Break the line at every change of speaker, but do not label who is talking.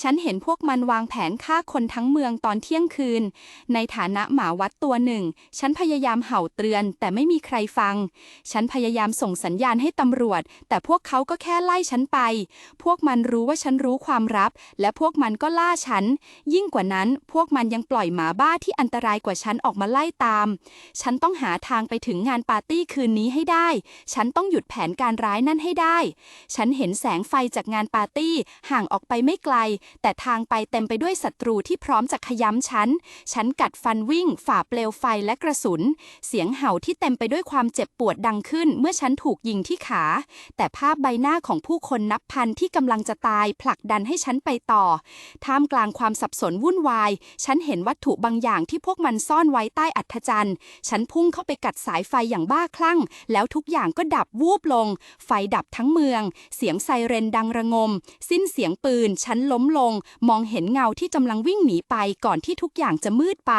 ฉันเห็นพวกมันวางแผนฆ่าคนทั้งเมืองตอนเที่ยงคืน ในฐานะหมาวัดตัวหนึ่ง ฉันพยายามเห่าเตือน แต่ไม่มีใครฟัง ฉันพยายามส่งสัญญาณให้ตำรวจ แต่พวกเขาก็แค่ไล่ฉันไป พวกมันรู้ว่าฉันรู้ความลับ และพวกมันก็ล่าฉัน ยิ่งกว่านั้น พวกมันยังปล่อยหมาบ้าที่อันตรายกว่าฉันออกมาไล่ตาม ฉันต้องหาทางไปถึงงานปาร์ตี้คืนนี้ให้ได้ ฉันต้องหยุดแผนการร้ายนั่นให้ได้ ฉันเห็นแสงไฟจากงานปาร์ตี้ห่างออกไปไม่ไกลแต่ทางไปเต็มไปด้วยศัตรูที่พร้อมจะขย้ำฉัน ฉันกัดฟันวิ่ง ฝ่าเปลวไฟและกระสุน เสียงเห่าที่เต็มไปด้วยความเจ็บปวดดังขึ้น เมื่อฉันถูกยิงที่ขา แต่ภาพใบหน้าของผู้คนนับพันที่กำลังจะตาย ผลักดันให้ฉันไปต่อ ท่ามกลางความสับสนวุ่นวาย ฉันเห็นวัตถุบางอย่างที่พวกมันซ่อนไว้ใต้อัฐจันทร์ฉันพุ่งเข้าไปกัดสายไฟอย่างบ้าคลั่ง แล้วทุกอย่างก็ดับวูบลง ไฟดับทั้งเมือง เสียงไซเรนดังระงม สิ้นเสียงปืน ฉันล้มลง มองเห็นเงาที่กำลังวิ่งหนีไปก่อนที่ทุกอย่างจะมืดไป